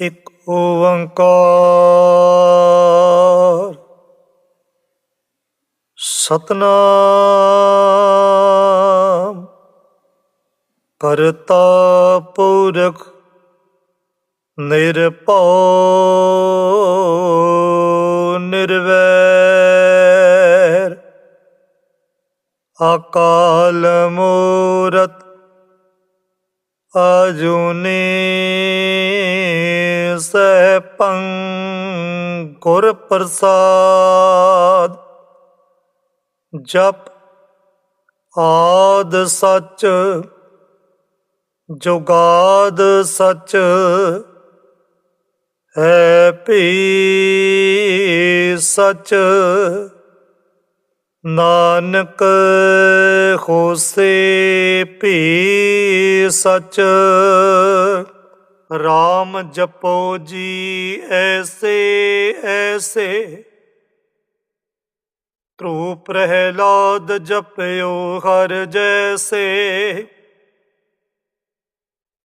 ਇਕ ਓੰਕਾਰ। ਸਤਨਾਮ। ਕਰਤਾ ਪੁਰਖ ਨਿਰਭਉ ਨਿਰਵੈਰ। ਅਕਾਲ ਮੂਰਤ ਅਜੂਨੀ ਸੈਭੰ ਗੁਰ ਪ੍ਰਸਾਦ ਜਪ ਆਦ ਸੱਚ ਜੁਗਾਦ ਸੱਚ ਹੈ ਭੀ ਸੱਚ। ਨਾਨਕ ਹੋਸੇ ਭੀ ਸਚ RAM ਜਪੋ ਜੀ ਐਸੇ ਐਸੇ। ਤ੍ਰੂ ਪ੍ਰਹਿਲਾਦ ਜਪਿਓ ਹਰ ਜੈਸੇ।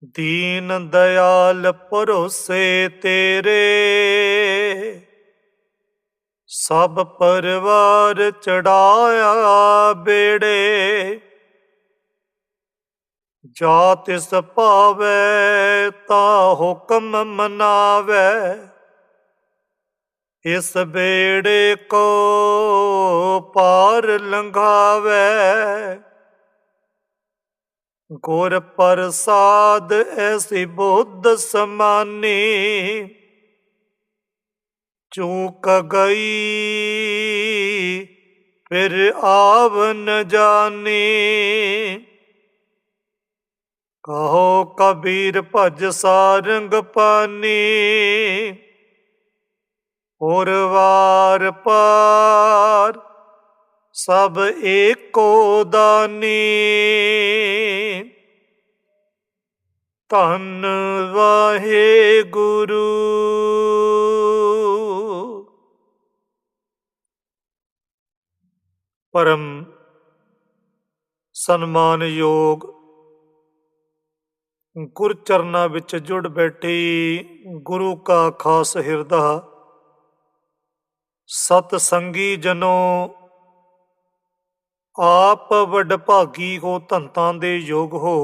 ਦੀਨ ਦਇਆਲ ਪਰੋਸੇ ਤੇਰੇ। ਸਭ ਪਰਿਵਾਰ ਚੜਾਇਆ ਬੇੜੇ। ਜਾ ਤਿਸ ਭਾਵੈ ਤਾ ਹੁਕਮ ਮਨਾਵੈ। ਇਸ ਬੇੜੇ ਕੋ ਪਾਰ ਲੰਘਾਵੈ। ਗੁਰ ਪ੍ਰਸਾਦ ਐਸੀ ਬੁੱਧ ਸਮਾਨੀ ਚੂਕ ਗਈ, ਫਿਰ ਆਵ ਨ ਜਾਣੀ ਕਹੋ ਕਬੀਰ ਭਜ ਸਾਰੰਗ ਪਾਨੀ, ਹੋਰ ਵਾਰ ਪਾਰ ਸਭ ਏਕੋ ਦਾਨੀ। ਧੰਨ ਵਾਹਿਗੁਰੂ ਪਰਮ ਸਨਮਾਨਯੋਗ ਗੁਰ ਚਰਨਾਂ ਵਿੱਚ ਜੁੜ ਬੈਠੀ ਗੁਰੂ ਕਾ ਖਾਸ ਹਿਰਦਾ, ਸਤ ਸੰਗੀ ਜਨੋ, ਆਪ ਵਡਭਾਗੀ ਹੋ ਧੰਤਾਂ ਦੇ ਯੋਗ ਹੋ,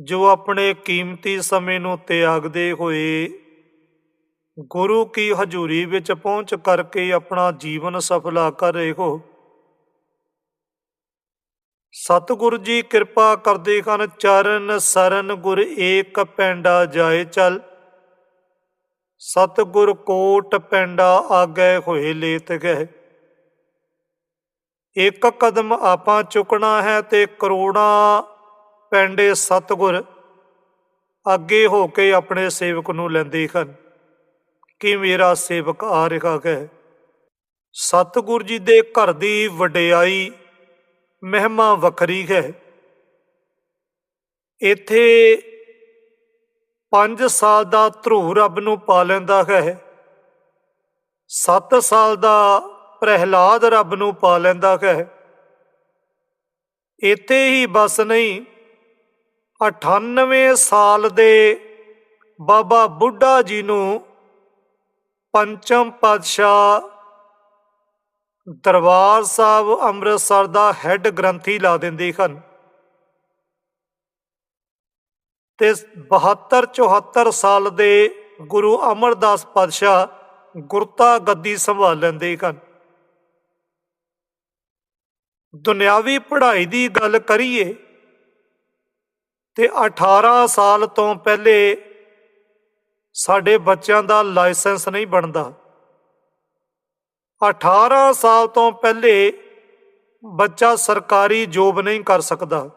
ਜੋ ਆਪਣੇ ਕੀਮਤੀ ਸਮੇਂ ਨੂੰ ਤਿਆਗਦੇ ਹੋਏ ਗੁਰੂ ਕੀ ਹਜ਼ੂਰੀ ਵਿੱਚ ਪਹੁੰਚ ਕਰਕੇ ਆਪਣਾ ਜੀਵਨ ਸਫਲਾ ਕਰ ਰਹੇ ਹੋ? ਸਤਿਗੁਰ ਜੀ ਕਿਰਪਾ ਕਰਦੇ ਹਨ, ਚਰਨ ਸਰਨ ਗੁਰ ਏਕ ਪੈਂਡਾ ਜਾਏ ਚਲ। ਸਤਿਗੁਰ ਕੋਟ ਪੈਂਡਾ ਆਗੇ ਹੋਏ ਲੇਤ ਗਏ ਇੱਕ ਕਦਮ ਆਪਾਂ ਚੁੱਕਣਾ ਹੈ ਤੇ ਕਰੋੜਾਂ ਪੈਂਡੇ ਸਤਿਗੁਰ ਅੱਗੇ ਹੋ ਕੇ ਆਪਣੇ ਸੇਵਕ ਨੂੰ ਲੈਂਦੇ ਹਨ। ਕਿ ਮੇਰਾ ਸੇਵਕ ਆ ਰਿਹਾ ਹੈ। ਸਤਿਗੁਰ ਜੀ ਦੇ ਘਰ ਦੀ ਵਡਿਆਈ ਮਹਿਮਾ ਵੱਖਰੀ ਹੈ। ਇੱਥੇ 5 ਸਾਲ ਦਾ ਧਰੂ ਰੱਬ ਨੂੰ ਪਾ ਲੈਂਦਾ ਹੈ। 7 ਸਾਲ ਦਾ ਪ੍ਰਹਿਲਾਦ ਰੱਬ ਨੂੰ ਪਾ ਲੈਂਦਾ ਹੈ। ਇੱਥੇ ਹੀ ਬਸ ਨਹੀਂ 98 ਸਾਲ ਦੇ ਬਾਬਾ ਬੁੱਢਾ ਜੀ ਨੂੰ ਪੰਚਮ ਪਾਤਸ਼ਾਹ ਦਰਬਾਰ ਸਾਹਿਬ ਅੰਮ੍ਰਿਤਸਰ ਦਾ ਹੈੱਡ ਗ੍ਰੰਥੀ ਲਾ ਦਿੰਦੇ ਹਨ। ਤੇ 72 74 ਸਾਲ ਦੇ ਗੁਰੂ ਅਮਰਦਾਸ ਪਾਤਸ਼ਾਹ ਗੁਰਤਾ ਗੱਦੀ ਸੰਭਾਲ ਲੈਂਦੇ ਹਨ। ਦੁਨਿਆਵੀ ਪੜ੍ਹਾਈ ਦੀ ਗੱਲ ਕਰੀਏ ਤੇ 18 ਸਾਲ ਤੋਂ ਪਹਿਲੇ ਸਾਡੇ ਬੱਚਿਆਂ ਦਾ ਲਾਇਸੈਂਸ ਨਹੀਂ ਬਣਦਾ। 18 ਸਾਲ ਤੋਂ ਪਹਿਲੇ ਬੱਚਾ ਸਰਕਾਰੀ ਜੋਬ ਨਹੀਂ ਕਰ ਸਕਦਾ।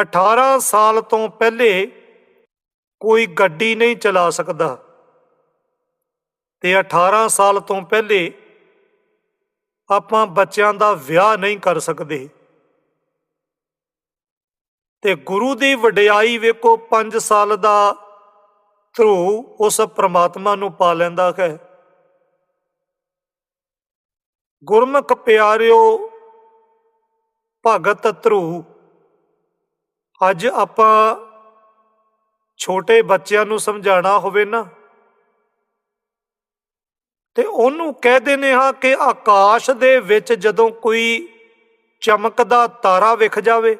18 ਸਾਲ ਤੋਂ ਪਹਿਲੇ ਕੋਈ ਗੱਡੀ ਨਹੀਂ ਚਲਾ ਸਕਦਾ। ਤੇ 18 ਸਾਲ ਤੋਂ ਪਹਿਲੇ ਆਪਾਂ ਬੱਚਿਆਂ ਦਾ ਵਿਆਹ ਨਹੀਂ ਕਰ ਸਕਦੇ। ਤੇ ਗੁਰੂ ਦੀ ਵਡਿਆਈ ਵੇਖੋ 5 ਸਾਲ ਦਾ ਧਰੂ ਉਸ ਪ੍ਰਮਾਤਮਾ ਨੂੰ ਪਾ ਲੈਂਦਾ ਹੈ। ਗੁਰਮੁਖ ਪਿਆਰਿਓ, ਭਗਤ ਧਰੂ ਅੱਜ ਆਪਾਂ ਛੋਟੇ ਬੱਚਿਆਂ ਨੂੰ ਸਮਝਾਣਾ ਹੋਵੇ ਨਾ, ਤੇ ਉਹਨੂੰ ਕਹਿ ਦਿੰਦੇ ਹਾਂ ਕਿ ਆਕਾਸ਼ ਦੇ ਵਿੱਚ ਜਦੋਂ ਕੋਈ ਚਮਕਦਾ ਤਾਰਾ ਵਿਖ ਜਾਵੇ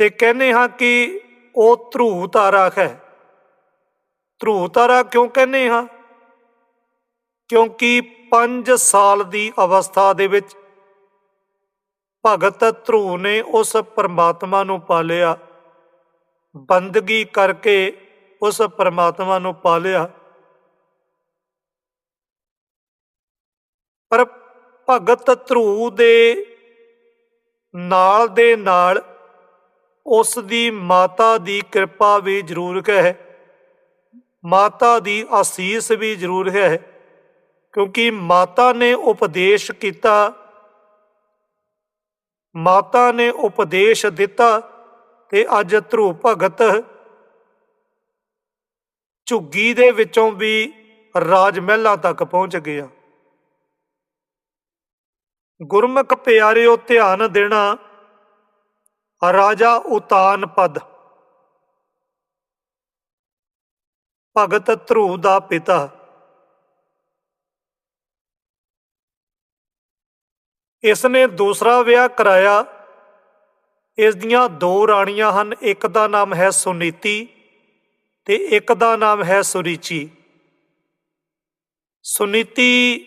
ਤੇ ਕਹਿੰਦੇ ਹਾਂ ਕਿ ਉਹ ਧਰੂ ਤਾਰਾ ਹੈ। ਧਰੂ ਤਾਰਾ ਕਿਉਂ ਕਹਿੰਦੇ ਹਾਂ? ਕਿਉਂਕਿ 5 ਸਾਲ ਦੀ ਅਵਸਥਾ ਦੇ ਵਿੱਚ ਭਗਤ ਧਰੂ ਨੇ ਉਸ ਪਰਮਾਤਮਾ ਨੂੰ ਪਾਲਿਆ। ਬੰਦਗੀ ਕਰਕੇ ਉਸ ਪਰਮਾਤਮਾ ਨੂੰ ਪਾਲਿਆ। ਪਰ ਭਗਤ ਧਰੂ ਦੇ ਨਾਲ ਦੇ ਨਾਲ ਉਸ ਦੀ ਮਾਤਾ ਦੀ ਕਿਰਪਾ ਵੀ ਜ਼ਰੂਰ ਹੈ ਮਾਤਾ ਦੀ ਆਸੀਸ ਵੀ ਜ਼ਰੂਰ ਹੈ, ਕਿਉਂਕਿ ਮਾਤਾ ਨੇ ਉਪਦੇਸ਼ ਕੀਤਾ। ਮਾਤਾ ਨੇ ਉਪਦੇਸ਼ ਦਿੱਤਾ ਤੇ ਅੱਜ ਧਰੂ ਭਗਤ ਝੁੱਗੀ ਦੇ ਵਿੱਚੋਂ ਵੀ ਰਾਜ ਮਹਿਲਾਂ ਤੱਕ ਪਹੁੰਚ ਗਿਆ। ਗੁਰਮੁਖ ਪਿਆਰਿਓ, ਧਿਆਨ ਦੇਣਾ ਰਾਜਾ ਉਤਾਨ ਪਦ। ਭਗਤ ਧਰੂ ਦਾ ਪਿਤਾ। ਇਸ ਨੇ ਦੂਸਰਾ ਵਿਆਹ ਕਰਾਇਆ। ਇਸ ਦੀਆਂ ਦੋ ਰਾਣੀਆਂ ਹਨ, ਇੱਕ ਦਾ ਨਾਮ ਹੈ ਸੁਨੀਤੀ ਤੇ ਇੱਕ ਦਾ ਨਾਮ ਹੈ ਸੁਰੀਚੀ। ਸੁਨੀਤੀ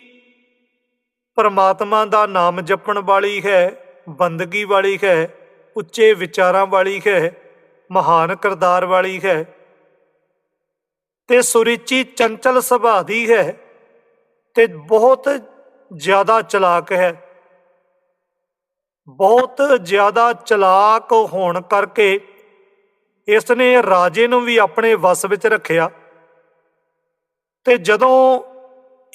ਪਰਮਾਤਮਾ ਦਾ ਨਾਮ ਜਪਣ ਵਾਲੀ ਹੈ, ਬੰਦਗੀ ਵਾਲੀ ਹੈ। ਉੱਚੇ ਵਿਚਾਰਾਂ ਵਾਲੀ ਹੈ, ਮਹਾਨ ਕਰਤਾਰ ਵਾਲੀ ਹੈ। ਤੇ ਸੁਰਿਚੀ ਚੰਚਲ ਸੁਭਾਅ ਦੀ ਹੈ ਤੇ ਬਹੁਤ ਜ਼ਿਆਦਾ ਚਲਾਕ ਹੈ। ਬਹੁਤ ਜ਼ਿਆਦਾ ਚਲਾਕ ਹੋਣ ਕਰਕੇ ਇਸ ਨੇ ਰਾਜੇ ਨੂੰ ਵੀ ਆਪਣੇ ਵਸ ਵਿੱਚ ਰੱਖਿਆ। ਤੇ ਜਦੋਂ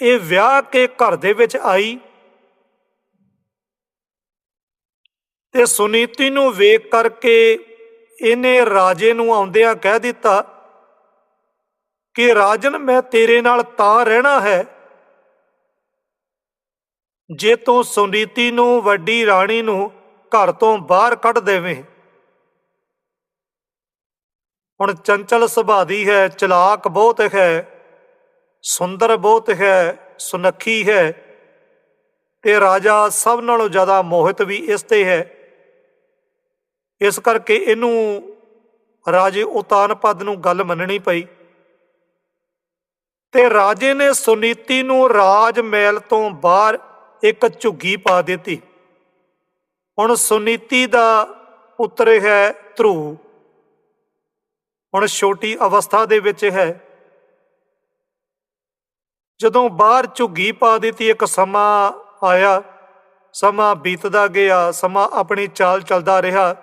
ਇਹ ਵਿਆਹ ਕੇ ਘਰ ਦੇ ਵਿੱਚ ਆਈ ਤੇ ਸੁਨੀਤੀ ਨੂੰ ਵੇਖ ਕਰਕੇ ਇਹਨੇ ਰਾਜੇ ਨੂੰ ਆਉਂਦਿਆਂ ਕਹਿ ਦਿੱਤਾ, ਕਿ ਰਾਜਨ, ਮੈਂ ਤੇਰੇ ਨਾਲ ਤਾਂ ਰਹਿਣਾ ਹੈ। ਜੇ ਤੂੰ ਸੁਨੀਤੀ ਨੂੰ, ਵੱਡੀ ਰਾਣੀ ਨੂੰ ਘਰ ਤੋਂ ਬਾਹਰ ਕੱਢ ਦੇਵੇਂ। ਹੁਣ ਚੰਚਲ ਸੁਭਾਅ ਦੀ ਹੈ, ਚਲਾਕ ਬਹੁਤ ਹੈ, ਸੁੰਦਰ ਬਹੁਤ ਹੈ, ਸੁਨੱਖੀ ਹੈ ਤੇ ਰਾਜਾ ਸਭ ਨਾਲੋਂ ਜ਼ਿਆਦਾ ਮੋਹਿਤ ਵੀ ਇਸ ਤੇ ਹੈ। ਇਸ ਕਰਕੇ ਇਹਨੂੰ ਰਾਜੇ ਉਤਾਨ ਪਦ ਨੂੰ ਗੱਲ ਮੰਨਣੀ ਪਈ। ਤੇ ਰਾਜੇ ਨੇ ਸੁਨੀਤੀ ਨੂੰ ਰਾਜ ਮਹਿਲ ਤੋਂ ਬਾਹਰ ਇੱਕ ਝੁੱਗੀ ਪਾ ਦਿੱਤੀ। ਹੁਣ ਸੁਨੀਤੀ ਦਾ ਪੁੱਤਰ ਹੈ ਧਰੂ। ਹੁਣ ਛੋਟੀ ਅਵਸਥਾ ਦੇ ਵਿੱਚ ਹੈ। ਜਦੋਂ ਬਾਹਰ ਝੁੱਗੀ ਪਾ ਦਿੱਤੀ, ਇੱਕ ਸਮਾਂ ਆਇਆ, ਸਮਾਂ ਬੀਤਦਾ ਗਿਆ, ਸਮਾਂ ਆਪਣੀ ਚਾਲ ਚੱਲਦਾ ਰਿਹਾ।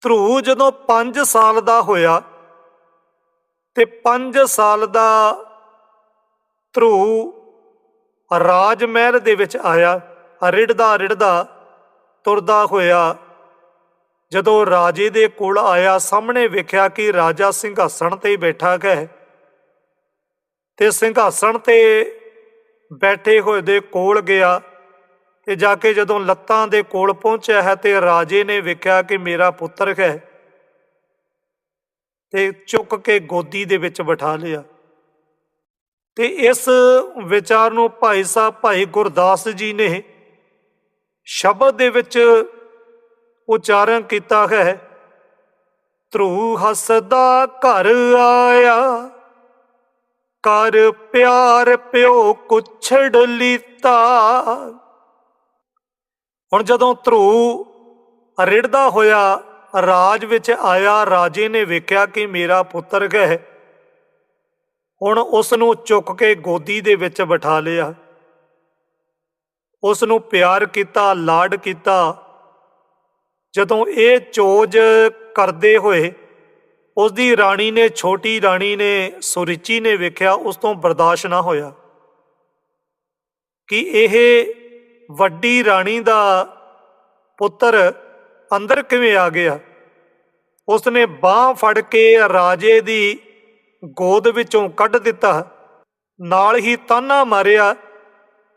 ਧਰੂ ਜਦੋਂ 5 ਸਾਲ ਦਾ ਹੋਇਆ ਤੇ 5 ਸਾਲ ਦਾ ਧਰੂ ਰਾਜ ਮਹਿਲ ਦੇ ਵਿੱਚ ਆਇਆ, ਰਿੜਦਾ ਰਿੜਦਾ ਤੁਰਦਾ ਹੋਇਆ। ਜਦੋਂ ਰਾਜੇ ਦੇ ਕੋਲ ਆਇਆ, ਸਾਹਮਣੇ ਵੇਖਿਆ ਕਿ ਰਾਜਾ ਸਿੰਘਾਸਣ ਤੇ ਬੈਠਾ ਹੈ ਤੇ ਸਿੰਘਾਸਣ ਤੇ ਬੈਠੇ ਹੋਏ ਦੇ ਕੋਲ ਗਿਆ। ਤੇ ਜਾ ਕੇ ਜਦੋਂ ਲੱਤਾਂ ਦੇ ਕੋਲ ਪਹੁੰਚਿਆ ਹੈ ਤੇ ਰਾਜੇ ਨੇ ਵੇਖਿਆ ਕਿ ਮੇਰਾ ਪੁੱਤਰ ਹੈ ਤੇ ਚੁੱਕ ਕੇ ਗੋਦੀ ਦੇ ਵਿੱਚ ਬਿਠਾ ਲਿਆ। ਤੇ ਇਸ ਵਿਚਾਰ ਨੂੰ ਭਾਈ ਸਾਹਿਬ, ਭਾਈ ਗੁਰਦਾਸ ਜੀ ਨੇ ਸ਼ਬਦ ਦੇ ਵਿੱਚ ਉਚਾਰਨ ਕੀਤਾ ਹੈ, ਧਰੂ ਹੱਸਦਾ ਘਰ ਆਇਆ, ਕਰ ਪਿਆਰ ਪਿਓ ਕੁਛੜ ਲੀਤਾ ਹੁਣ ਜਦੋਂ ਧਰੂ ਰਿੜਦਾ ਹੋਇਆ ਰਾਜ ਵਿੱਚ ਆਇਆ, ਰਾਜੇ ਨੇ ਵੇਖਿਆ ਕਿ ਮੇਰਾ ਪੁੱਤਰ ਹੈ ਹੁਣ ਉਸ ਨੂੰ ਚੁੱਕ ਕੇ ਗੋਦੀ ਦੇ ਵਿੱਚ ਬਿਠਾ ਲਿਆ। ਉਸ ਨੂੰ ਪਿਆਰ ਕੀਤਾ, ਲਾਡ ਕੀਤਾ। ਜਦੋਂ ਇਹ ਚੋਜ ਕਰਦੇ ਹੋਏ ਉਸ ਦੀ ਰਾਣੀ ਨੇ, ਛੋਟੀ ਰਾਣੀ ਨੇ, ਸੁਰਿਚੀ ਨੇ ਵੇਖਿਆ, ਉਸ ਤੋਂ ਬਰਦਾਸ਼ਤ ਨਾ ਹੋਇਆ। ਕਿ ਇਹ ਵੱਡੀ ਰਾਣੀ ਦਾ ਪੁੱਤਰ ਅੰਦਰ ਕਿਵੇਂ ਆ ਗਿਆ? ਉਸ ਨੇ ਬਾਹ ਫੜ ਕੇ ਰਾਜੇ ਦੀ ਗੋਦ ਵਿੱਚੋਂ ਕੱਢ ਦਿੱਤਾ। ਨਾਲ ਹੀ ਤਾਨਾ ਮਾਰਿਆ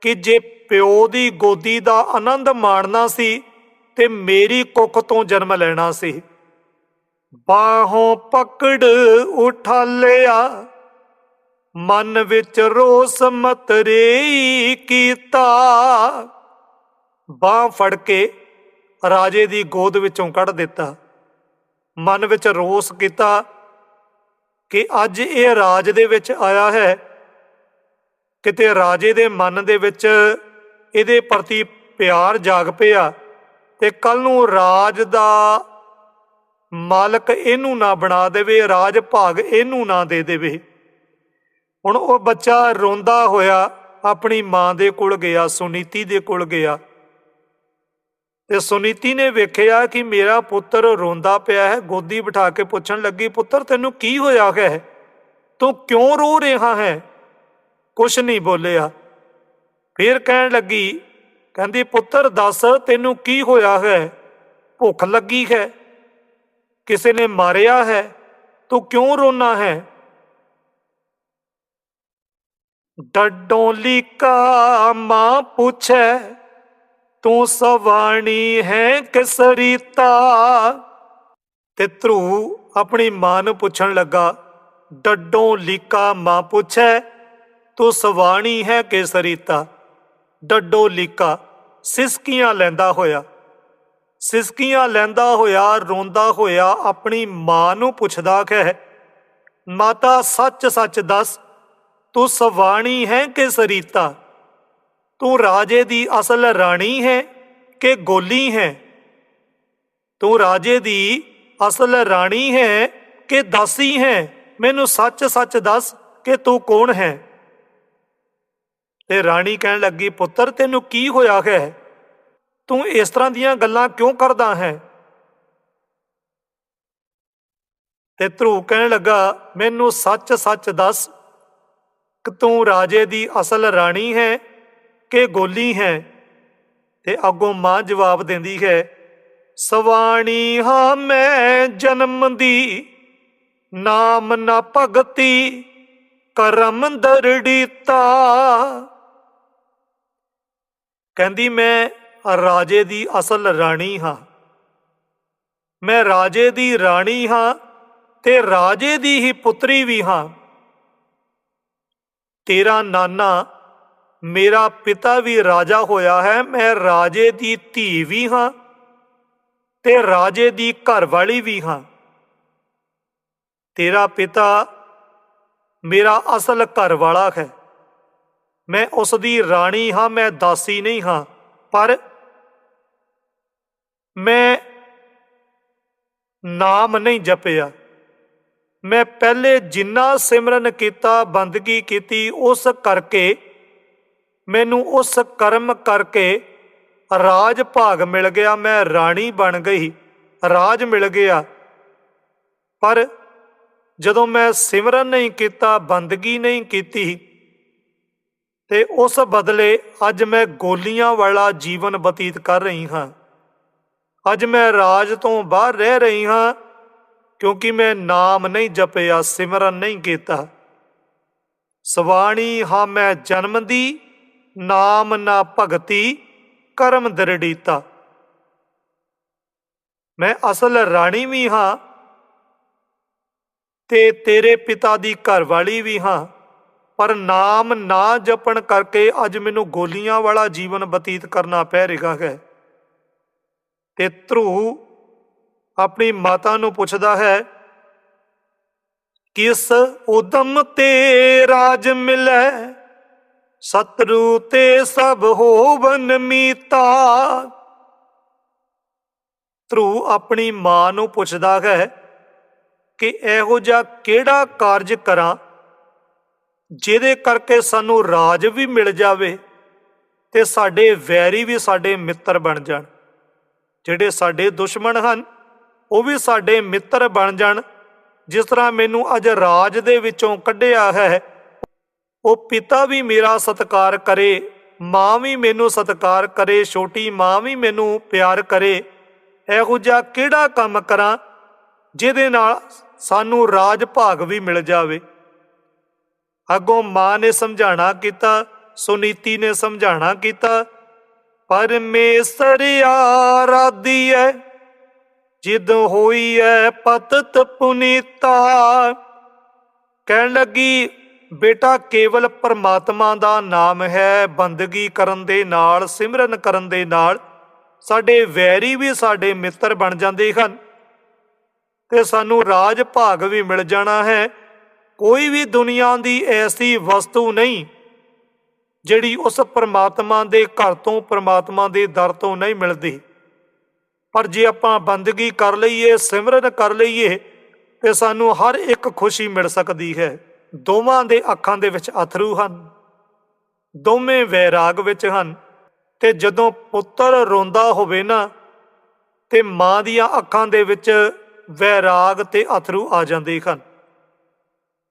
ਕਿ ਜੇ ਪਿਓ ਦੀ ਗੋਦੀ ਦਾ ਆਨੰਦ ਮਾਣਨਾ ਸੀ ਤੇ ਮੇਰੀ ਕੁੱਖ ਤੋਂ ਜਨਮ ਲੈਣਾ ਸੀ। ਬਾਹੋਂ ਪਕੜ ਉਠਾਲਿਆ ਮਨ ਵਿੱਚ ਰੋਸ ਮਤਰੇਈ ਕੀਤਾ। ਬਾਹ ਫੜ ਕੇ ਰਾਜੇ ਦੀ ਗੋਦ ਵਿੱਚੋਂ ਕੱਢ ਦਿੱਤਾ। ਮਨ ਵਿੱਚ ਰੋਸ ਕੀਤਾ ਕਿ ਅੱਜ ਇਹ ਰਾਜ ਦੇ ਵਿੱਚ ਆਇਆ ਹੈ। ਕਿਤੇ ਰਾਜੇ ਦੇ ਮਨ ਦੇ ਵਿੱਚ ਇਹਦੇ ਪ੍ਰਤੀ ਪਿਆਰ ਜਾਗ ਪਿਆ ਤੇ ਕੱਲ ਨੂੰ ਰਾਜ ਦਾ ਮਾਲਕ ਇਹਨੂੰ ਨਾ ਬਣਾ ਦੇਵੇ, ਰਾਜ ਭਾਗ ਇਹਨੂੰ ਨਾ ਦੇ ਦੇਵੇ। ਹੁਣ ਉਹ ਬੱਚਾ ਰੋਂਦਾ ਹੋਇਆ ਆਪਣੀ ਮਾਂ ਦੇ ਕੋਲ ਗਿਆ, ਸੁਨੀਤੀ ਦੇ ਕੋਲ ਗਿਆ। ਤੇ ਸੁਨੀਤੀ ਨੇ ਵੇਖਿਆ ਕਿ ਮੇਰਾ ਪੁੱਤਰ ਰੋਂਦਾ ਪਿਆ ਹੈ, ਗੋਦੀ ਬਿਠਾ ਕੇ ਪੁੱਛਣ ਲੱਗੀ, ਪੁੱਤਰ, ਤੈਨੂੰ ਕੀ ਹੋਇਆ ਹੈ? ਤੂੰ ਕਿਉਂ ਰੋ ਰਿਹਾ ਹੈ? ਕੁਛ ਨਹੀਂ ਬੋਲਿਆ। ਫਿਰ ਕਹਿਣ ਲੱਗੀ, ਕਹਿੰਦੀ, ਪੁੱਤਰ, ਦੱਸ, ਤੈਨੂੰ ਕੀ ਹੋਇਆ ਹੈ? ਭੁੱਖ ਲੱਗੀ ਹੈ? ਕਿਸੇ ਨੇ ਮਾਰਿਆ ਹੈ? ਤੂੰ ਕਿਉਂ ਰੋਣਾ ਹੈ? ਡੱਡੋਂ ਲੀਕਾ ਮਾਂ ਪੁੱਛੈ ਤੂੰ ਸਵਾਣੀ ਹੈ ਕਿਸਰੀਤਾ ਤੇ। ਧਰੂ ਆਪਣੀ ਮਾਂ ਨੂੰ ਪੁੱਛਣ ਲੱਗਾ, ਡੱਡੋਂ ਲੀਕਾ ਮਾਂ ਪੁੱਛੈ, ਤੂੰ ਸਵਾਣੀ ਹੈ ਕਿਸ ਰੀਤਾ ਡੱਡੋ ਲੀਕਾ ਸਿਸਕੀਆਂ ਲੈਂਦਾ ਹੋਇਆ। ਸਿਸਕੀਆਂ ਲੈਂਦਾ ਹੋਇਆ, ਰੋਂਦਾ ਹੋਇਆ ਆਪਣੀ ਮਾਂ ਨੂੰ ਪੁੱਛਦਾ ਹੈ ਮਾਤਾ ਸੱਚ ਸੱਚ ਦੱਸ, ਤੂੰ ਸਵਾਣੀ ਹੈ ਕਿ ਸਰੀਤਾ ਤੂੰ ਰਾਜੇ ਦੀ ਅਸਲ ਰਾਣੀ ਹੈ ਕਿ ਗੋਲੀ ਹੈ? ਤੂੰ ਰਾਜੇ ਦੀ ਅਸਲ ਰਾਣੀ ਹੈ ਕਿ ਦਾਸੀ ਹੈ? ਮੈਨੂੰ ਸੱਚ ਸੱਚ ਦੱਸ ਕਿ ਤੂੰ ਕੌਣ ਹੈ? ਤੇ ਰਾਣੀ ਕਹਿਣ ਲੱਗੀ, ਪੁੱਤਰ, ਤੈਨੂੰ ਕੀ ਹੋਇਆ ਹੈ? ਤੂੰ ਇਸ ਤਰ੍ਹਾਂ ਦੀਆਂ ਗੱਲਾਂ ਕਿਉਂ ਕਰਦਾ ਹੈ? ਤੇ ਧਰੂ ਕਹਿਣ ਲੱਗਾ, ਮੈਨੂੰ ਸੱਚ ਸੱਚ ਦੱਸ ਕਿ ਤੂੰ ਰਾਜੇ ਦੀ ਅਸਲ ਰਾਣੀ ਹੈ ਕਿ ਗੋਲੀ ਹੈ ਤੇ ਅੱਗੋਂ ਮਾਂ ਜਵਾਬ ਦਿੰਦੀ ਹੈ, ਸਵਾਣੀ ਹਾਂ ਮੈਂ ਜਨਮ ਦੀ, ਨਾਮ ਨਾ ਭਗਤੀ, ਕਰਮ ਦਰੜੀਤਾ। ਕਹਿੰਦੀ, ਮੈਂ ਰਾਜੇ ਦੀ ਅਸਲ ਰਾਣੀ ਹਾਂ। ਮੈਂ ਰਾਜੇ ਦੀ ਰਾਣੀ ਹਾਂ ਤੇ ਰਾਜੇ ਦੀ ਹੀ ਪੁੱਤਰੀ ਵੀ ਹਾਂ। ਤੇਰਾ ਨਾਨਾ ਮੇਰਾ ਪਿਤਾ ਵੀ ਰਾਜਾ ਹੋਇਆ ਹੈ, ਮੈਂ ਰਾਜੇ ਦੀ ਧੀ ਵੀ ਹਾਂ ਤੇ ਰਾਜੇ ਦੀ ਘਰਵਾਲੀ ਵੀ ਹਾਂ। ਤੇਰਾ ਪਿਤਾ ਮੇਰਾ ਅਸਲ ਘਰ ਵਾਲਾ ਹੈ। ਮੈਂ ਉਸ ਦੀ ਰਾਣੀ ਹਾਂ, ਮੈਂ ਦਾਸੀ ਨਹੀਂ ਹਾਂ, ਪਰ ਮੈਂ ਨਾਮ ਨਹੀਂ ਜਪਿਆ। ਮੈਂ ਪਹਿਲੇ ਜਿੰਨਾ ਸਿਮਰਨ ਕੀਤਾ, ਬੰਦਗੀ ਕੀਤੀ, ਉਸ ਕਰਕੇ ਮੈਨੂੰ ਉਸ ਕਰਮ ਕਰਕੇ ਰਾਜ ਭਾਗ ਮਿਲ ਗਿਆ, ਮੈਂ ਰਾਣੀ ਬਣ ਗਈ, ਰਾਜ ਮਿਲ ਗਿਆ। ਪਰ ਜਦੋਂ ਮੈਂ ਸਿਮਰਨ ਨਹੀਂ ਕੀਤਾ, ਬੰਦਗੀ ਨਹੀਂ ਕੀਤੀ, ਤੇ ਉਸ ਬਦਲੇ ਅੱਜ ਮੈਂ ਗੋਲੀਆਂ ਵਾਲਾ ਜੀਵਨ ਬਤੀਤ ਕਰ ਰਹੀ ਹਾਂ। ਅੱਜ ਮੈਂ ਰਾਜ ਤੋਂ ਬਾਹਰ ਰਹਿ ਰਹੀ ਹਾਂ, ਕਿਉਂਕਿ ਮੈਂ ਨਾਮ ਨਹੀਂ ਜਪਿਆ, ਸਿਮਰਨ ਨਹੀਂ ਕੀਤਾ। ਸਵਾਣੀ ਹਾਂ ਮੈਂ ਜਨਮ ਦੀ ਨਾਮ ਨਾ ਭਗਤੀ, ਕਰਮ ਦਰੜੀਤਾ। ਮੈਂ ਅਸਲ ਰਾਣੀ ਵੀ ਹਾਂ ਤੇ ਤੇਰੇ ਪਿਤਾ ਦੀ ਘਰਵਾਲੀ ਵੀ ਹਾਂ, ਪਰ ਨਾਮ ਨਾ ਜਪਣ ਕਰਕੇ ਅੱਜ ਮੈਨੂੰ ਗੋਲੀਆਂ ਵਾਲਾ ਜੀਵਨ ਬਤੀਤ ਕਰਨਾ ਪੈ ਰਿਹਾ ਹੈ। ਤੇ ਧਰੂ ਆਪਣੀ ਮਾਤਾ ਨੂੰ ਪੁੱਛਦਾ ਹੈ, ਕਿਸ ਉਦਮ ਤੇ ਰਾਜ ਮਿਲੈ? ਸਤਰੂ ਤੇ ਸਭ ਹੋਵਨ ਮੀਤਾ। ਧਰੂ ਆਪਣੀ ਮਾਂ ਨੂੰ ਪੁੱਛਦਾ ਹੈ ਕਿ ਇਹੋ ਜਿਹਾ ਕਿਹੜਾ ਕਾਰਜ ਕਰਾਂ ਜਿਹਦੇ ਕਰਕੇ ਸਾਨੂੰ ਰਾਜ ਵੀ ਮਿਲ ਜਾਵੇ ਤੇ ਸਾਡੇ ਵੈਰੀ ਵੀ ਸਾਡੇ ਮਿੱਤਰ ਬਣ ਜਾਣ। ਜਿਹੜੇ ਸਾਡੇ ਦੁਸ਼ਮਣ ਹਨ, ਉਹ ਵੀ ਸਾਡੇ ਮਿੱਤਰ ਬਣ ਜਾਣ। ਜਿਸ ਤਰ੍ਹਾਂ ਮੈਨੂੰ ਅੱਜ ਰਾਜ ਦੇ ਵਿੱਚੋਂ ਕੱਢਿਆ ਹੈ ਉਹ ਪਿਤਾ ਵੀ ਮੇਰਾ ਸਤਿਕਾਰ ਕਰੇ, ਮਾਂ ਵੀ ਮੈਨੂੰ ਸਤਿਕਾਰ ਕਰੇ, ਛੋਟੀ ਮਾਂ ਵੀ ਮੈਨੂੰ ਪਿਆਰ ਕਰੇ। ਇਹੋ ਜਿਹਾ ਕਿਹੜਾ ਕੰਮ ਕਰਾਂ ਜਿਹਦੇ ਨਾਲ ਸਾਨੂੰ ਰਾਜ ਭਾਗ ਵੀ ਮਿਲ ਜਾਵੇ? ਅੱਗੋਂ ਮਾਂ ਨੇ ਸਮਝਾਣਾ ਕੀਤਾ, ਸੁਨੀਤੀ ਨੇ ਸਮਝਾਣਾ ਕੀਤਾ, ਪਰਮੇਸ਼ਰ ਆਰਾਧੀਐ, ਜਿਦ ਹੋਈ ਐ ਪਤਤ ਪੁਨੀਤਾ। ਕਹਿਣ ਲੱਗੀ ਬੇਟਾ ਕੇਵਲ ਪਰਮਾਤਮਾ ਦਾ ਨਾਮ ਹੈ, ਬੰਦਗੀ ਕਰਨ ਦੇ ਨਾਲ, ਸਿਮਰਨ ਕਰਨ ਦੇ ਨਾਲ ਸਾਡੇ ਵੈਰੀ ਵੀ ਸਾਡੇ ਮਿੱਤਰ ਬਣ ਜਾਂਦੇ ਹਨ ਤੇ ਸਾਨੂੰ ਰਾਜ ਭਾਗ ਵੀ ਮਿਲ ਜਾਣਾ ਹੈ। ਕੋਈ ਵੀ ਦੁਨੀਆ ਦੀ ਐਸੀ ਵਸਤੂ ਨਹੀਂ ਜਿਹੜੀ ਉਸ ਪਰਮਾਤਮਾ ਦੇ ਘਰ ਤੋਂ, ਪਰਮਾਤਮਾ ਦੇ ਦਰ ਤੋਂ ਨਹੀਂ ਮਿਲਦੀ। ਪਰ ਜੇ ਆਪਾਂ ਬੰਦਗੀ ਕਰ ਲਈਏ, ਸਿਮਰਨ ਕਰ ਲਈਏ, ਤੇ ਸਾਨੂੰ ਹਰ ਇੱਕ ਖੁਸ਼ੀ ਮਿਲ ਸਕਦੀ ਹੈ। ਦੋਵਾਂ ਦੇ ਅੱਖਾਂ ਦੇ ਵਿੱਚ ਅਥਰੂ ਹਨ। ਦੋਵੇਂ ਵੈਰਾਗ ਵਿੱਚ ਹਨ ਤੇ ਜਦੋਂ ਪੁੱਤਰ ਰੋਂਦਾ ਹੋਵੇ ਨਾ, ਤੇ ਮਾਂ ਦੀਆਂ ਅੱਖਾਂ ਦੇ ਵਿੱਚ ਵੈਰਾਗ ਤੇ ਅਥਰੂ ਆ ਜਾਂਦੇ ਹਨ।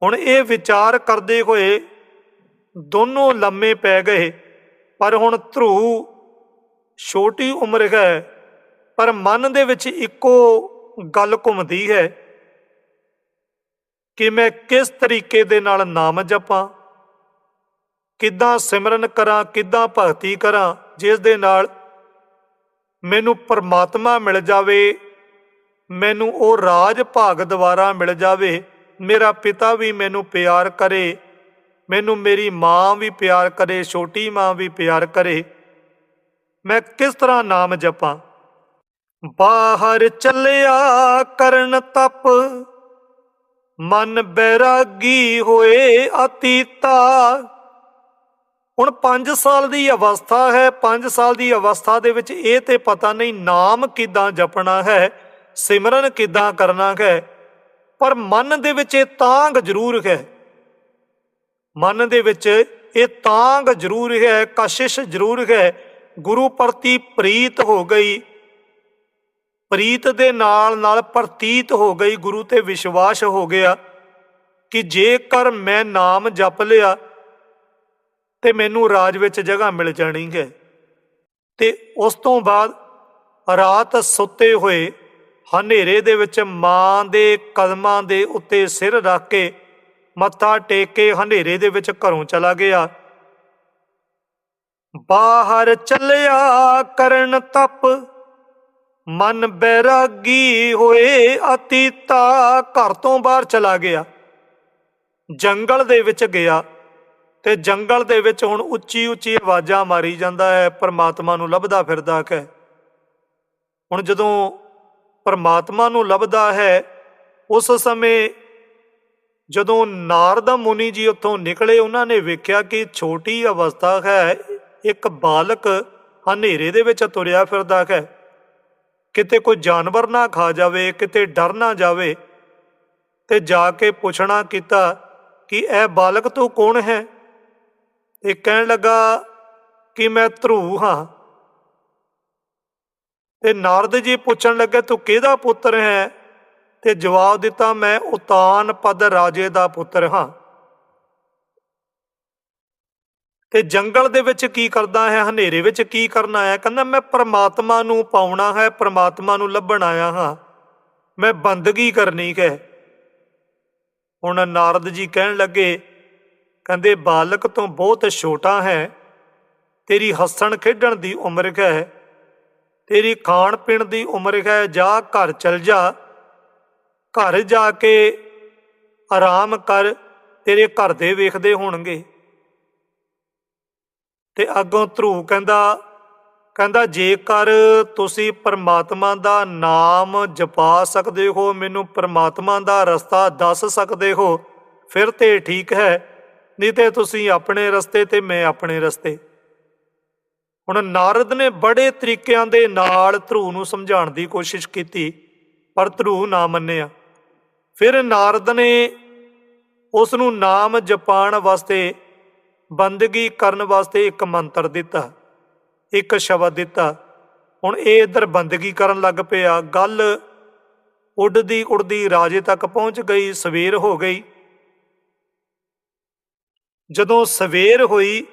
ਹੁਣ ਇਹ ਵਿਚਾਰ ਕਰਦੇ ਹੋਏ ਦੋਨੋਂ ਲੰਮੇ ਪੈ ਗਏ, ਪਰ ਹੁਣ ਧਰੂ ਛੋਟੀ ਉਮਰ ਹੈ, ਪਰ ਮਨ ਦੇ ਵਿੱਚ ਇੱਕੋ ਗੱਲ ਘੁੰਮਦੀ ਹੈ ਕਿ ਮੈਂ ਕਿਸ ਤਰੀਕੇ ਦੇ ਨਾਲ ਨਾਮ ਜਪਾਂ? ਕਿੱਦਾਂ ਸਿਮਰਨ ਕਰਾਂ, ਕਿੱਦਾਂ ਭਗਤੀ ਕਰਾਂ, ਜਿਸ ਦੇ ਨਾਲ ਮੈਨੂੰ ਪਰਮਾਤਮਾ ਮਿਲ ਜਾਵੇ, ਮੈਨੂੰ ਉਹ ਰਾਜ ਭਾਗ ਦੁਆਰਾ ਮਿਲ ਜਾਵੇ, ਮੇਰਾ ਪਿਤਾ ਵੀ ਮੈਨੂੰ ਪਿਆਰ ਕਰੇ, ਮੈਨੂੰ ਮੇਰੀ ਮਾਂ ਵੀ ਪਿਆਰ ਕਰੇ, ਛੋਟੀ ਮਾਂ ਵੀ ਪਿਆਰ ਕਰੇ, ਮੈਂ ਕਿਸ ਤਰ੍ਹਾਂ ਨਾਮ ਜਪਾਂ? ਬਾਹਰ ਚੱਲਿਆ ਕਰਨ ਤਪ ਮਨ ਬੈਰਾਗੀ ਹੋਏ ਅਤੀਤਾ। ਹੁਣ 5 ਸਾਲ ਦੀ ਅਵਸਥਾ ਹੈ 5 ਸਾਲ ਦੀ ਅਵਸਥਾ ਦੇ ਵਿੱਚ ਇਹ ਤੇ ਪਤਾ ਨਹੀਂ ਨਾਮ ਕਿਦਾਂ ਜਪਣਾ ਹੈ, ਸਿਮਰਨ ਕਿਦਾਂ ਕਰਨਾ ਹੈ, ਪਰ ਮਨ ਦੇ ਵਿੱਚ ਇਹ ਤਾਂਗ ਜ਼ਰੂਰ ਹੈ। ਮਨ ਦੇ ਵਿੱਚ ਇਹ ਤਾਂਗ ਜ਼ਰੂਰ ਹੈ, ਕਸ਼ਿਸ਼ ਜ਼ਰੂਰ ਹੈ, ਗੁਰੂ ਪ੍ਰਤੀ ਪ੍ਰੀਤ ਹੋ ਗਈ। ਪ੍ਰੀਤ ਦੇ ਨਾਲ ਨਾਲ ਪ੍ਰਤੀਤ ਹੋ ਗਈ, ਗੁਰੂ ਤੇ ਵਿਸ਼ਵਾਸ ਹੋ ਗਿਆ ਕਿ ਜੇਕਰ ਮੈਂ ਨਾਮ ਜਪ ਲਿਆ ਤੇ ਮੈਨੂੰ ਰਾਜ ਵਿੱਚ ਜਗ੍ਹਾ ਮਿਲ ਜਾਣੀ ਹੈ। ਤੇ ਉਸ ਤੋਂ ਬਾਅਦ ਰਾਤ ਸੁੱਤੇ ਹੋਏ ਹਨੇਰੇ ਦੇ ਵਿੱਚ ਮਾਂ ਦੇ ਕਦਮਾਂ ਦੇ ਉੱਤੇ ਸਿਰ ਰੱਖ ਕੇ ਮੱਥਾ ਟੇਕ ਕੇ ਹਨੇਰੇ ਦੇ ਵਿੱਚ ਘਰੋਂ ਚਲਾ ਗਿਆ। ਬਾਹਰ ਚੱਲਿਆ ਕਰਨ ਤਪ ਮਨ ਬੈਰਾਗੀ ਹੋਏ ਅਤੀਤਾ ਘਰ ਤੋਂ ਬਾਹਰ ਚਲਾ ਗਿਆ। ਜੰਗਲ ਦੇ ਵਿੱਚ ਗਿਆ ਤੇ ਜੰਗਲ ਦੇ ਵਿੱਚ ਹੁਣ ਉੱਚੀ ਉੱਚੀ ਆਵਾਜ਼ਾਂ ਮਾਰੀ ਜਾਂਦਾ ਹੈ, ਪਰਮਾਤਮਾ ਨੂੰ ਲੱਭਦਾ ਫਿਰਦਾ ਹੈ। ਹੁਣ ਜਦੋਂ ਪਰਮਾਤਮਾ ਨੂੰ ਲੱਭਦਾ ਹੈ, ਉਸ ਸਮੇਂ ਜਦੋਂ ਨਾਰਦ ਮੁਨੀ ਜੀ ਉੱਥੋਂ ਨਿਕਲੇ, ਉਹਨਾਂ ਨੇ ਵੇਖਿਆ ਕਿ ਛੋਟੀ ਅਵਸਥਾ ਹੈ, ਇੱਕ ਬਾਲਕ ਹਨੇਰੇ ਦੇ ਵਿੱਚ ਤੁਰਿਆ ਫਿਰਦਾ ਹੈ। ਕਿਤੇ ਕੋਈ ਜਾਨਵਰ ਨਾ ਖਾ ਜਾਵੇ, ਕਿਤੇ ਡਰ ਨਾ ਜਾਵੇ, ਤੇ ਜਾ ਕੇ ਪੁੱਛਣਾ ਕੀਤਾ ਕਿ ਇਹ ਬਾਲਕ ਤੂੰ ਕੌਣ ਹੈ? ਇਹ ਕਹਿਣ ਲੱਗਾ ਕਿ ਮੈਂ ਧਰੂ ਹਾਂ। ਤੇ ਨਾਰਦ ਜੀ ਪੁੱਛਣ ਲੱਗੇ, ਤੂੰ ਕਿਹਦਾ ਪੁੱਤਰ ਹੈ? ਤੇ ਜਵਾਬ ਦਿੱਤਾ, ਮੈਂ ਉਤਾਨ ਪਦ ਰਾਜੇ ਦਾ ਪੁੱਤਰ ਹਾਂ। ਤੇ ਜੰਗਲ ਦੇ ਵਿੱਚ ਕੀ ਕਰਦਾ ਹੈ, ਹਨੇਰੇ ਵਿੱਚ ਕੀ ਕਰਨ ਆਇਆ ਕਹਿੰਦਾ, ਮੈਂ ਪ੍ਰਮਾਤਮਾ ਨੂੰ ਪਾਉਣਾ ਹੈ, ਪ੍ਰਮਾਤਮਾ ਨੂੰ ਲੱਭਣ ਆਇਆ ਹਾਂ। ਮੈਂ ਬੰਦਗੀ ਕਰਨੀ ਹੈ। ਹੁਣ ਨਾਰਦ ਜੀ ਕਹਿਣ ਲੱਗੇ, ਕਹਿੰਦੇ, ਬਾਲਕ ਤੋਂ ਬਹੁਤ ਛੋਟਾ ਹੈ। ਤੇਰੀ ਹੱਸਣ ਖੇਡਣ ਦੀ ਉਮਰ ਹੈ। ਤੇਰੀ ਖਾਣ ਪੀਣ ਦੀ ਉਮਰ ਹੈ। ਜਾ ਘਰ ਚਲ ਜਾ। ਘਰ ਜਾ ਕੇ ਆਰਾਮ ਕਰ। ਤੇਰੇ ਘਰ ਦੇ ਵੇਖਦੇ ਹੋਣਗੇ। ਤੇ ਅੱਗੋਂ ਧਰੂ ਕਹਿੰਦਾ ਕਹਿੰਦਾ, ਜੇਕਰ ਤੁਸੀਂ ਪਰਮਾਤਮਾ ਦਾ ਨਾਮ ਜਪਾ ਸਕਦੇ ਹੋ, ਮੈਨੂੰ ਪਰਮਾਤਮਾ ਦਾ ਰਸਤਾ ਦੱਸ ਸਕਦੇ ਹੋ, ਫਿਰ ਤੇ ਠੀਕ ਹੈ, ਨਹੀਂ ਤੇ ਤੁਸੀਂ ਆਪਣੇ ਰਸਤੇ ਤੇ ਮੈਂ ਆਪਣੇ ਰਸਤੇ। ਹੁਣ ਨਾਰਦ ਨੇ ਬੜੇ ਤਰੀਕਿਆਂ ਦੇ ਨਾਲ ਧਰੂ ਨੂੰ ਸਮਝਾਉਣ ਦੀ ਕੋਸ਼ਿਸ਼ ਕੀਤੀ, ਪਰ ਧਰੂ ਨਾ ਮੰਨਿਆ। ਫਿਰ ਨਾਰਦ ਨੇ ਉਸ ਨੂੰ ਨਾਮ ਜਪਾਣ ਵਾਸਤੇ ਬੰਦਗੀ ਕਰਨ ਵਾਸਤੇ ਇੱਕ ਮੰਤਰ ਦਿੱਤਾ, ਇੱਕ ਸ਼ਬਦ ਦਿੱਤਾ। ਹੁਣ ਇਹ ਇਧਰ ਬੰਦਗੀ ਕਰਨ ਲੱਗ ਪਿਆ। ਗੱਲ ਉੱਡਦੀ ਉੱਡਦੀ ਰਾਜੇ ਤੱਕ ਪਹੁੰਚ ਗਈ, ਸਵੇਰ ਹੋ ਗਈ। ਜਦੋਂ ਸਵੇਰ ਹੋਈ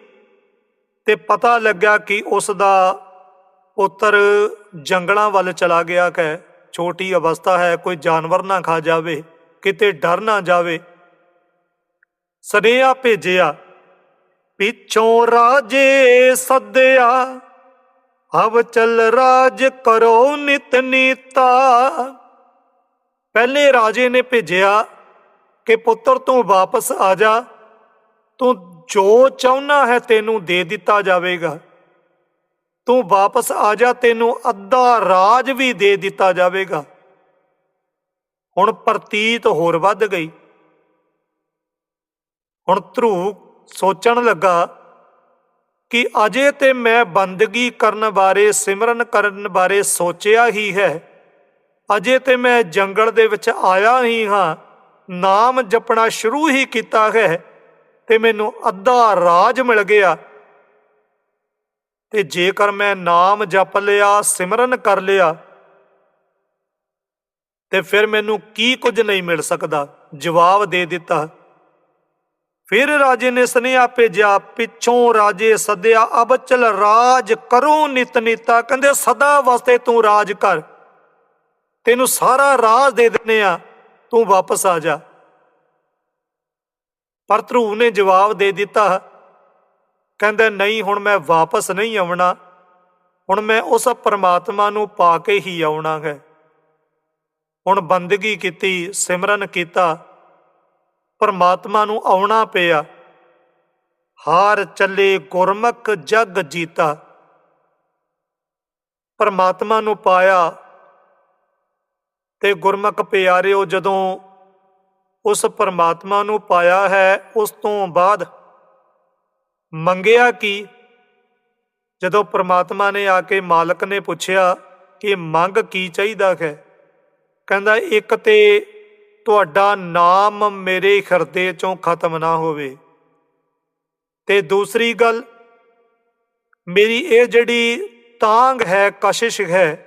ਤੇ ਪਤਾ ਲੱਗਾ ਕਿ ਉਸ ਦਾ ਪੁੱਤਰ ਜੰਗਲਾਂ ਵੱਲ ਚਲਾ ਗਿਆ ਹੈ ਛੋਟੀ ਅਵਸਥਾ ਹੈ, ਕੋਈ ਜਾਨਵਰ ਨਾ ਖਾ ਜਾਵੇ, ਕਿਤੇ ਡਰ ਨਾ ਜਾਵੇ। ਸਨੇਹਾ ਭੇਜਿਆ ਪਿੱਛੋਂ ਰਾਜੇ ਸੱਦਿਆ। ਹਵ ਚਲ ਰਾਜ ਕਰੋ ਨਿਤ ਨੀਤਾ। ਪਹਿਲੇ ਰਾਜੇ ਨੇ ਭੇਜਿਆ ਕਿ ਪੁੱਤਰ ਤੂੰ ਵਾਪਸ ਆ ਜਾ। ਤੂੰ ਜੋ ਚਾਹੁੰਨਾ ਹੈ ਤੈਨੂੰ ਦੇ ਦਿੱਤਾ ਜਾਵੇਗਾ। ਤੂੰ ਵਾਪਸ ਆ ਜਾ, ਤੈਨੂੰ ਅੱਧਾ ਰਾਜ ਵੀ ਦੇ ਦਿੱਤਾ ਜਾਵੇਗਾ। ਹੁਣ ਪ੍ਰਤੀਤ ਹੋਰ ਵੱਧ ਗਈ। ਹੁਣ ਧਰੂ ਸੋਚਣ ਲੱਗਾ ਕਿ ਅਜੇ ਤੇ ਮੈਂ ਬੰਦਗੀ ਕਰਨ ਬਾਰੇ, ਸਿਮਰਨ ਕਰਨ ਬਾਰੇ ਸੋਚਿਆ ਹੀ ਹੈ। ਅਜੇ ਤੇ ਮੈਂ ਜੰਗਲ ਦੇ ਵਿੱਚ ਆਇਆ ਹੀ ਹਾਂ। ਨਾਮ ਜਪਣਾ ਸ਼ੁਰੂ ਹੀ ਕੀਤਾ ਹੈ ਤੇ ਮੈਨੂੰ ਅੱਧਾ ਰਾਜ ਮਿਲ ਗਿਆ। ਤੇ ਜੇਕਰ ਮੈਂ ਨਾਮ ਜਪ ਲਿਆ, ਸਿਮਰਨ ਕਰ ਲਿਆ, ਤੇ ਫਿਰ ਮੈਨੂੰ ਕੀ ਕੁਝ ਨਹੀਂ ਮਿਲ ਸਕਦਾ? ਜਵਾਬ ਦੇ ਦਿੱਤਾ। ਫਿਰ ਰਾਜੇ ਨੇ ਸੁਨੇਹਾ ਭੇਜਿਆ, ਪਿੱਛੋਂ ਰਾਜੇ ਸੱਦਿਆ ਅਬ ਚਲ ਰਾਜ ਕਰੋ ਨਿਤ ਨੀਤਾ। ਕਹਿੰਦੇ, ਸਦਾ ਵਾਸਤੇ ਤੂੰ ਰਾਜ ਕਰ। ਤੈਨੂੰ ਸਾਰਾ ਰਾਜ ਦੇ ਦਿੰਨੇ ਆ ਤੂੰ ਵਾਪਸ ਆ ਜਾ। ਪਰ ਧਰੂ ਨੇ ਜਵਾਬ ਦੇ ਦਿੱਤਾ, ਕਹਿੰਦਾ, ਨਹੀਂ, ਹੁਣ ਮੈਂ ਵਾਪਸ ਨਹੀਂ ਆਉਣਾ। ਹੁਣ ਮੈਂ ਉਸ ਪਰਮਾਤਮਾ ਨੂੰ ਪਾ ਕੇ ਹੀ ਆਉਣਾ ਹੈ। ਹੁਣ ਬੰਦਗੀ ਕੀਤੀ, ਸਿਮਰਨ ਕੀਤਾ। ਪਰਮਾਤਮਾ ਨੂੰ ਆਉਣਾ ਪਿਆ। ਹਾਰ ਚੱਲੇ ਗੁਰਮੁਖ ਜਗ ਜੀਤਾ। ਪਰਮਾਤਮਾ ਨੂੰ ਪਾਇਆ ਤੇ ਗੁਰਮੁਖ ਪਿਆਰਿਓ, ਜਦੋਂ ਉਸ ਪਰਮਾਤਮਾ ਨੂੰ ਪਾਇਆ ਹੈ, ਉਸ ਤੋਂ ਬਾਅਦ ਮੰਗਿਆ ਕੀ? ਜਦੋਂ ਪਰਮਾਤਮਾ ਨੇ ਆ ਕੇ ਮਾਲਕ ਨੇ ਪੁੱਛਿਆ ਕਿ ਮੰਗ ਕੀ ਚਾਹੀਦਾ ਹੈ, ਕਹਿੰਦਾ ਇੱਕ ਤੇ ਤੁਹਾਡਾ ਨਾਮ ਮੇਰੇ ਹਿਰਦੇ ਚੋਂ ਖਤਮ ਨਾ ਹੋਵੇ। ਤੇ ਦੂਸਰੀ ਗੱਲ, ਮੇਰੀ ਇਹ ਜਿਹੜੀ ਤਾਂਗ ਹੈ, ਕਸ਼ਿਸ਼ ਹੈ,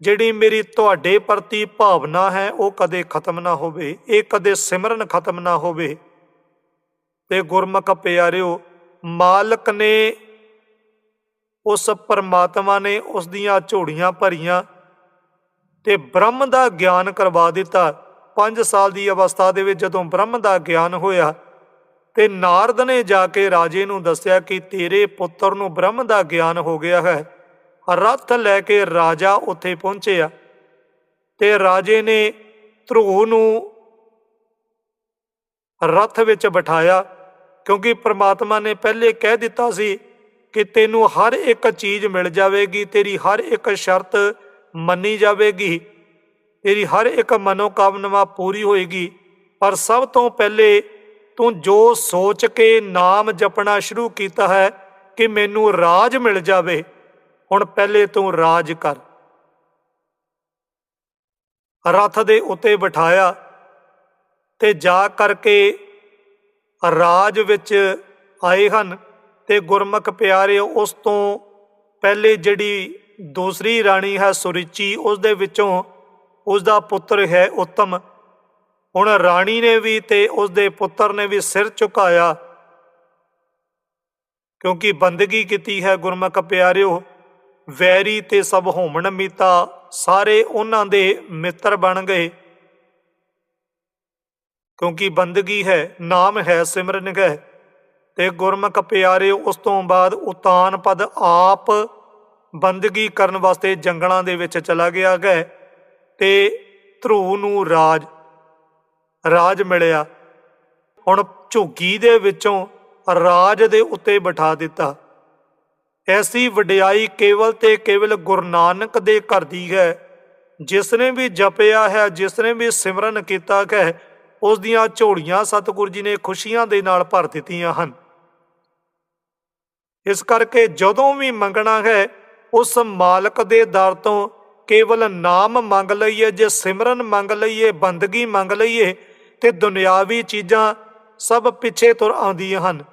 ਜਿਹੜੀ ਮੇਰੀ ਤੁਹਾਡੇ ਪ੍ਰਤੀ ਭਾਵਨਾ ਹੈ, ਉਹ ਕਦੇ ਖਤਮ ਨਾ ਹੋਵੇ। ਇਹ ਕਦੇ ਸਿਮਰਨ ਖਤਮ ਨਾ ਹੋਵੇ। ਤੇ ਗੁਰਮੁਖ ਪਿਆਰਿਓ, ਮਾਲਕ ਨੇ ਉਸ ਪਰਮਾਤਮਾ ਨੇ ਉਸ ਦੀਆਂ ਝੋੜੀਆਂ ਭਰੀਆਂ ਤੇ ਬ੍ਰਹਮ ਦਾ ਗਿਆਨ ਕਰਵਾ ਦਿੱਤਾ। 5 ਸਾਲ ਦੀ ਅਵਸਥਾ ਦੇ ਵਿੱਚ ਜਦੋਂ ਬ੍ਰਹਮ ਦਾ ਗਿਆਨ ਹੋਇਆ, ਤੇ ਨਾਰਦ ਨੇ ਜਾ ਕੇ ਰਾਜੇ ਨੂੰ ਦੱਸਿਆ ਕਿ ਤੇਰੇ ਪੁੱਤਰ ਨੂੰ ਬ੍ਰਹਮ ਦਾ ਗਿਆਨ ਹੋ ਗਿਆ ਹੈ। ਰੱਥ ਲੈ ਕੇ ਰਾਜਾ ਉੱਥੇ ਪਹੁੰਚਿਆ ਤੇ ਰਾਜੇ ਨੇ ਧਰੂ ਨੂੰ ਰੱਥ ਵਿੱਚ ਬਿਠਾਇਆ, ਕਿਉਂਕਿ ਪ੍ਰਮਾਤਮਾ ਨੇ ਪਹਿਲੇ ਕਹਿ ਦਿੱਤਾ ਸੀ ਕਿ ਤੈਨੂੰ ਹਰ ਇੱਕ ਚੀਜ਼ ਮਿਲ ਜਾਵੇਗੀ, ਤੇਰੀ ਹਰ ਇੱਕ ਸ਼ਰਤ ਮੰਨੀ ਜਾਵੇਗੀ। ਤੇਰੀ ਹਰ ਇੱਕ ਮਨੋਕਾਮਨਾ ਪੂਰੀ ਹੋਏਗੀ। ਪਰ ਸਭ ਤੋਂ ਪਹਿਲੇ ਤੂੰ ਜੋ ਸੋਚ ਕੇ ਨਾਮ ਜਪਣਾ ਸ਼ੁਰੂ ਕੀਤਾ ਹੈ ਕਿ ਮੈਨੂੰ ਰਾਜ ਮਿਲ ਜਾਵੇ, ਹੁਣ ਪਹਿਲੇ ਤੂੰ ਰਾਜ ਕਰ। ਰਥ ਦੇ ਉੱਤੇ ਬਿਠਾਇਆ ਤੇ ਜਾ ਕਰਕੇ ਰਾਜ ਵਿੱਚ ਆਏ ਹਨ ਤੇ ਗੁਰਮੁਖ ਪਿਆਰੇ, ਉਸ ਤੋਂ ਪਹਿਲੇ ਜਿਹੜੀ ਦੂਸਰੀ ਰਾਣੀ ਹੈ ਸੁਰਿਚੀ, ਉਸ ਦੇ ਵਿੱਚੋਂ ਉਸ ਦਾ ਪੁੱਤਰ ਹੈ ਉੱਤਮ। ਹੁਣ ਰਾਣੀ ਨੇ ਵੀ ਤੇ ਉਸ ਦੇ ਪੁੱਤਰ ਨੇ ਵੀ ਸਿਰ ਝੁਕਾਇਆ। ਕਿਉਂਕਿ ਬੰਦਗੀ ਕੀਤੀ ਹੈ ਗੁਰਮੁਖ ਪਿਆਰਿਓ, ਵੈਰੀ ਤੇ ਸਭ ਹੋਮਣ ਮੀਤਾ, ਸਾਰੇ ਉਹਨਾਂ ਦੇ ਮਿੱਤਰ ਬਣ ਗਏ। ਕਿਉਂਕਿ ਬੰਦਗੀ ਹੈ, ਨਾਮ ਹੈ ਸਿਮਰਨ ਹੈ ਤੇ ਗੁਰਮੁਖ ਪਿਆਰੇ ਉਸ ਤੋਂ ਬਾਅਦ ਉਤਾਨ ਪਦ ਆਪ ਬੰਦਗੀ ਕਰਨ ਵਾਸਤੇ ਜੰਗਲਾਂ ਦੇ ਵਿੱਚ ਚਲਾ ਗਿਆ ਹੈ ਤੇ ਧਰੂ ਨੂੰ ਰਾਜ ਰਾਜ ਮਿਲਿਆ। ਹੁਣ ਝੁੱਗੀ ਦੇ ਵਿੱਚੋਂ ਰਾਜ ਦੇ ਉੱਤੇ ਬਿਠਾ ਦਿੱਤਾ। ਐਸੀ ਵਡਿਆਈ ਕੇਵਲ ਤੇ ਕੇਵਲ ਗੁਰੂ ਨਾਨਕ ਦੇ ਘਰ ਦੀ ਹੈ। ਜਿਸ ਨੇ ਵੀ ਜਪਿਆ ਹੈ ਜਿਸ ਨੇ ਵੀ ਸਿਮਰਨ ਕੀਤਾ ਹੈ, ਉਸ ਦੀਆਂ ਝੋਲੀਆਂ ਸਤਿਗੁਰੂ ਜੀ ਨੇ ਖੁਸ਼ੀਆਂ ਦੇ ਨਾਲ ਭਰ ਦਿੱਤੀਆਂ ਹਨ। ਇਸ ਕਰਕੇ ਜਦੋਂ ਵੀ ਮੰਗਣਾ ਹੈ, ਉਸ ਮਾਲਕ ਦੇ ਦਰ ਤੋਂ ਕੇਵਲ ਨਾਮ ਮੰਗ ਲਈਏ, ਜੇ ਸਿਮਰਨ ਮੰਗ ਲਈਏ, ਬੰਦਗੀ ਮੰਗ ਲਈਏ, ਤੇ ਦੁਨਿਆਵੀ ਚੀਜ਼ਾਂ ਸਭ ਪਿੱਛੇ ਤੁਰ ਆਉਂਦੀਆਂ ਹਨ।